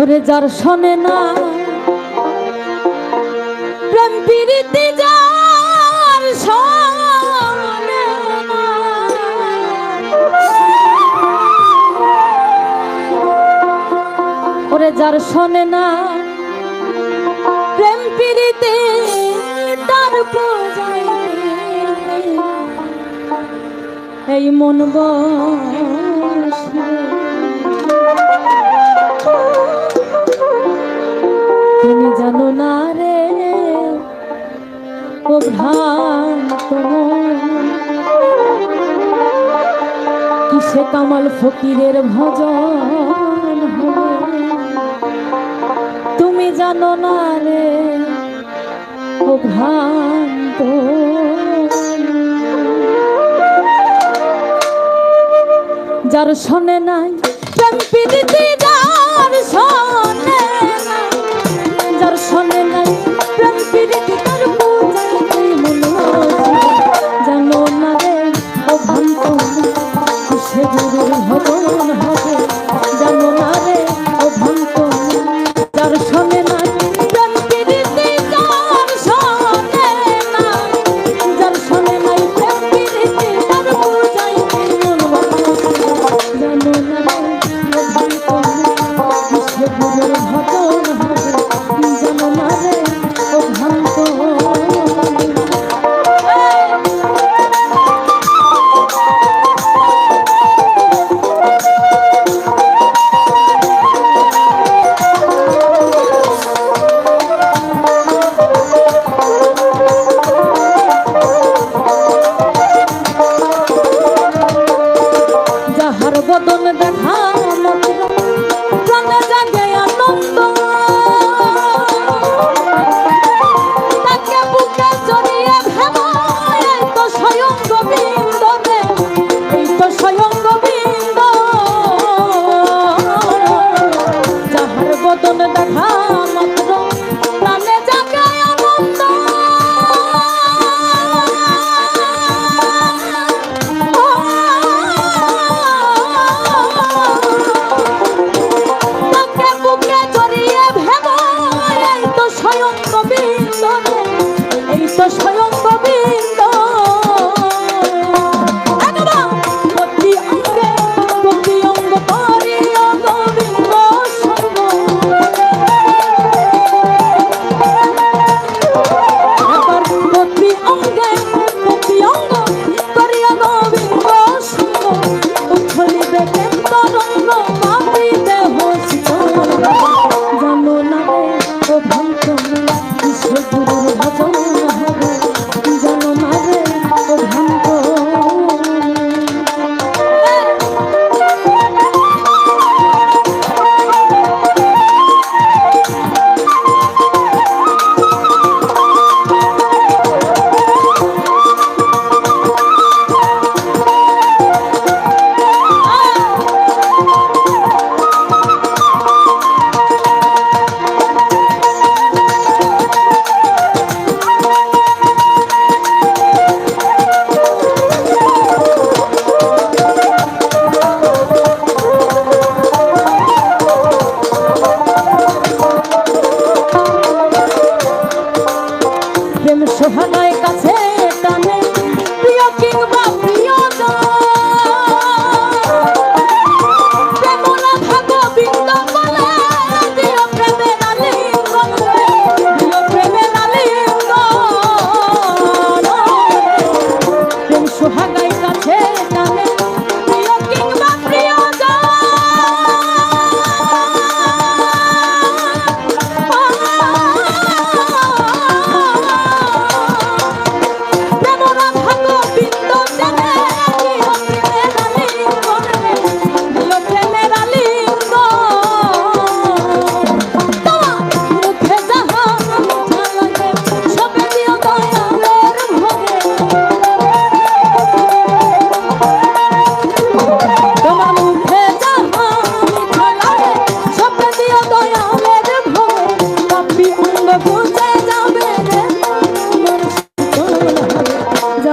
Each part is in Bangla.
ওরে যার শোনে না, প্রেম প্রীতি যার শোনে ওরে যার শোনে না, প্রেম প্রীতি তার পূজায় এই মন বসে ও ভ্রান্ত মন। কিসে কামাল ফকিরের ভজন তুমি জানো না রে ভ্রান্ত যার শোনে নাই প্রেম সে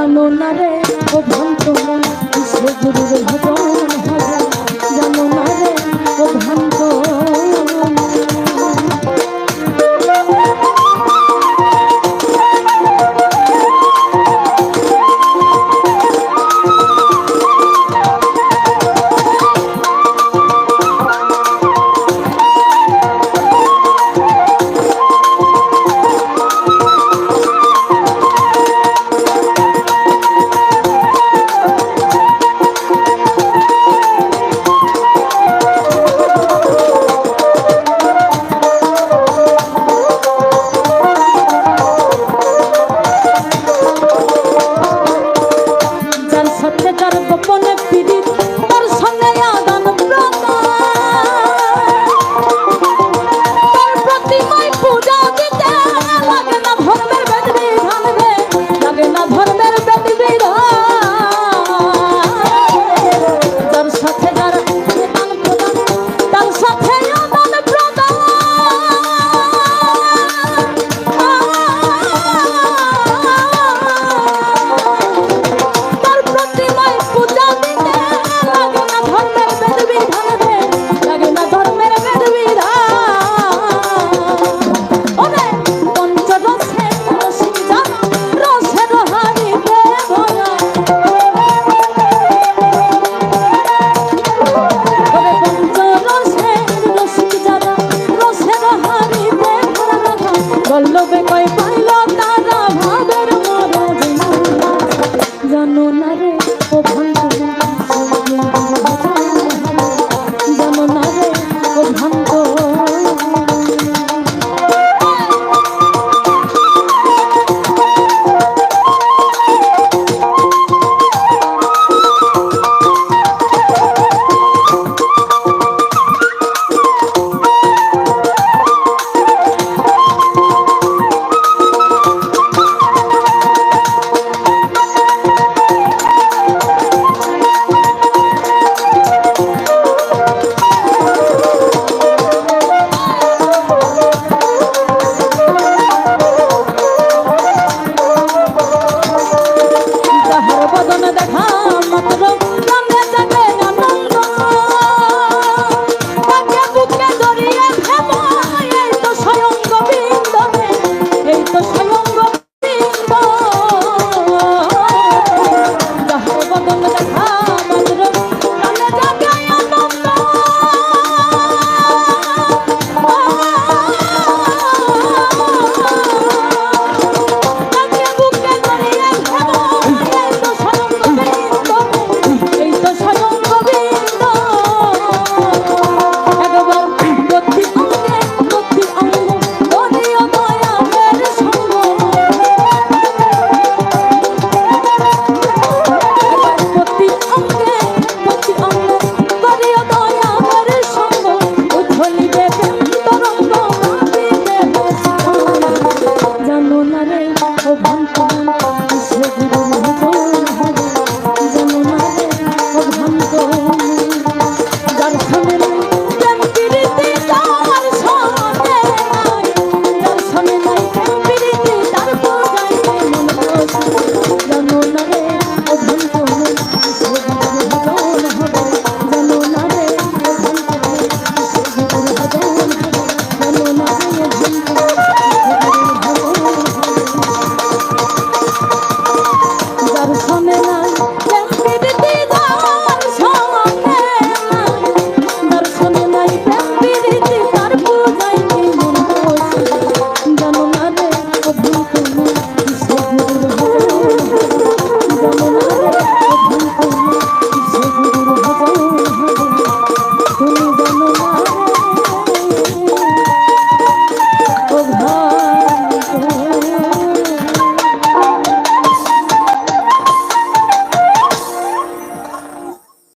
জানো না রে ও ভন্ত মন কিসে গুরুর ভজন?